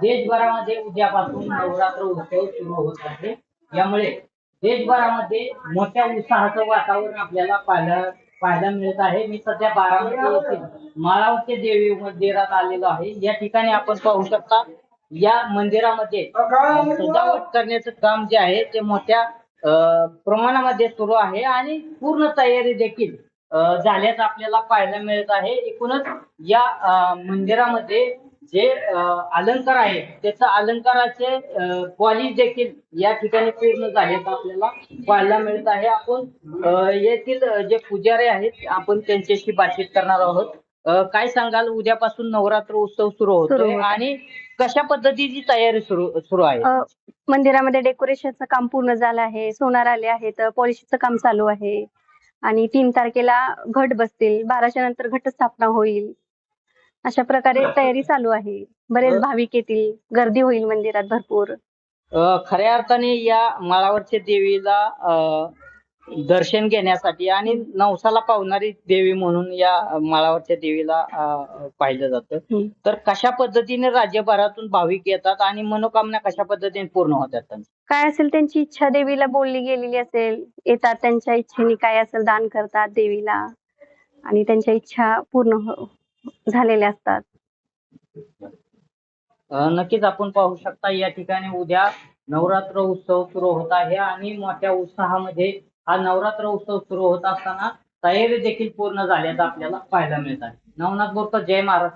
देशभरामध्ये उद्यापासून नवरात्र उत्सव सुरू होत आहे. यामुळे देशभरामध्ये मोठ्या उत्साहाचं वातावरण आपल्याला पाहायला पाहायला मिळत आहे. मी सध्या बारामती येथील देवी मंदिरात आलेलो आहे. या ठिकाणी आपण पाहू शकता या मंदिरामध्ये सजावट करण्याचं काम जे आहे ते मोठ्या प्रमाणामध्ये सुरू आहे आणि पूर्ण तयारी देखील झाल्याचं आपल्याला पाहायला मिळत आहे. एकूणच या मंदिरामध्ये जे अलंकार आहे त्याचं अलंकाराचे पॉलिश देखील या ठिकाणी पूर्ण झाल्याचं आपल्याला पाहायला मिळत आहे. आपण येथील जे पुजारी आहेत आपण त्यांच्याशी बातचीत करणार आहोत. काय सांगाल? उद्यापासून नवरात्र उत्सव सुरू होत. आणि कशा पद्धतीची तयारी सुरू सुरू आहे? मंदिरामध्ये डेकोरेशनचं काम पूर्ण झालं आहे. सोनार आले आहेत. पॉलिशीचं काम चालू आहे. आणि तीन तारखेला घट बसतील. बाराच्या नंतर घटस्थापना होईल. अशा प्रकारे तयारी चालू आहे. बरेच भाविक येतील. गर्दी होईल मंदिरात भरपूर. अ, खऱ्या अर्थाने या माळावरच्या देवीला अ, दर्शन घेण्यासाठी आणि नवसाला पावणारी देवी म्हणून या माळावरच्या देवीला अ, पाहिलं जातं. हम्म. तर कशा पद्धतीने राज्यभरातून भाविक येतात आणि मनोकामना कशा पद्धतीने पूर्ण होतात त्यांच्या? काय असेल त्यांची इच्छा देवीला बोलली गेलेली असेल? येतात त्यांच्या इच्छेने काय असेल दान करतात देवीला? आणि त्यांच्या इच्छा पूर्ण हो- झालेले असतात. नक्कीच आपण पाहू शकता या ठिकाणी उद्या नवरात्र उत्सव सुरू होत आहे आणि मोठ्या उत्साहामध्ये हा नवरात्र उत्सव सुरू होत असताना तयारी देखील पूर्ण झाल्याचं आपल्याला पाहायला मिळत आहे. नवनाथ बोरकर जय महाराष्ट्र.